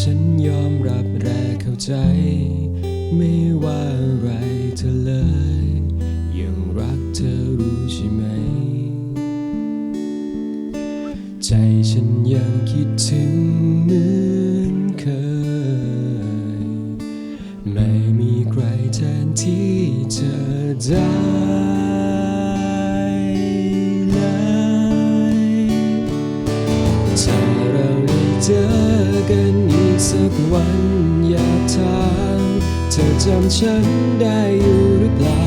ฉันยอมรับแรกเข้าใจ ไม่ว่าอะไรเธอเลย ยังรักเธอรู้ใช่ไหม ใจฉันยังคิดถึงเหมือนเคย ไม่มีใครแทนที่เธอได้ สักวันอยากถามเธอจำฉันได้อยู่หรือเปล่า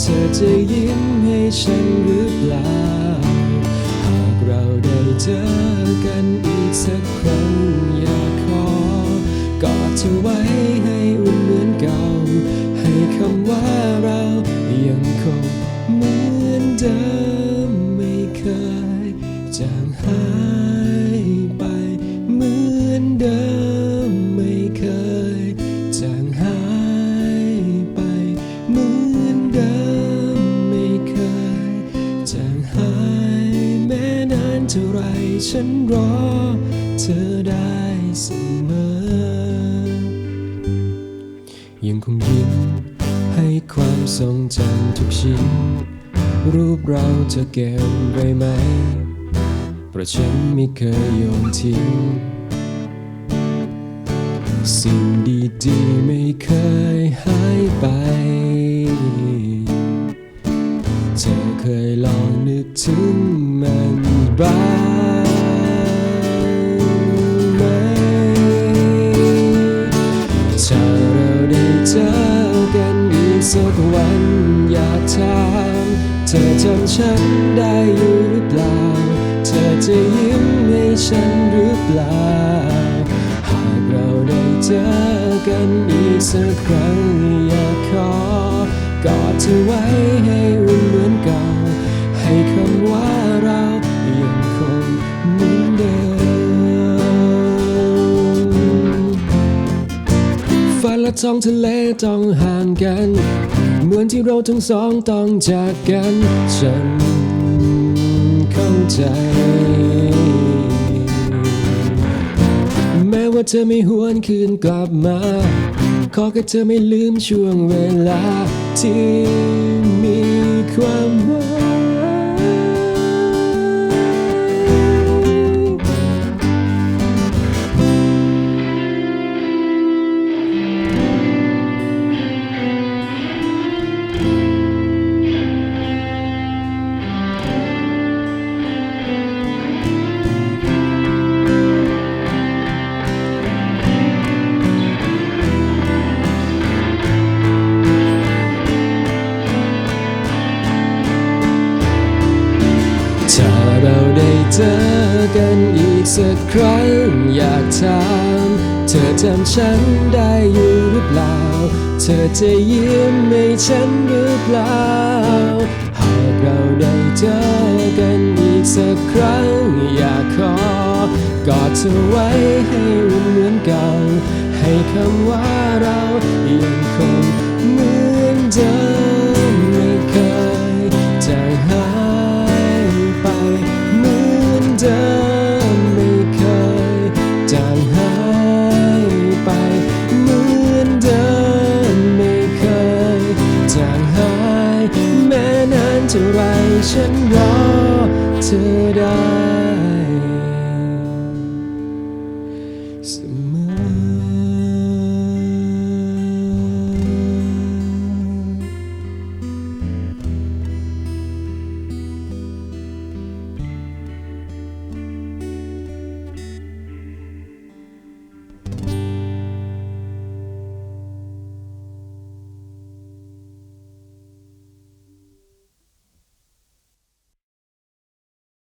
เธอจะยิ้มให้ฉันหรือเปล่า หากเราได้เจอกันอีกสักครั้งอยากขอกอดเธอไว้ให้อุ่นเหมือนเก่า ให้คำว่าเรายังคงเหมือนเดิม ฉันรอเธอได้เสมอ ยังคงยิ้มให้ความทรงจำทุกชิ้น รูปเราเธอเก็บไว้ไหม เพราะฉันไม่เคยโยนทิ้ง สิ่งดีๆไม่เคยหายไปเธอเคยลองนึกถึงมันบ้าง สักวันอยากถามเธอจำฉันได้อยู่หรือเปล่า เธอจะยิ้มให้ฉันหรือเปล่า หากเราได้เจอกันอีกสักครั้งอยากขอกอดเธอไว้ให้ ฝันและท้องทะเลต้องห่างกัน เหมือนที่เราทั้งสองต้องจากกัน ฉันเข้าใจ แม้ว่าเธอไม่หวนคืนกลับมา ขอแค่เธอไม่ลืมช่วงเวลาที่ เจอกันอีกสักครั้งอยากถามเธอจำฉันได้อยู่หรือเปล่า เธอจะยิ้มให้ฉันหรือเปล่า หากเราได้เจอกันอีกสักครั้งอยากขอกอดเธอไว้ให้อุ่นเหมือนเก่า ให้คำว่าเรายัง ฉันรอเธอได้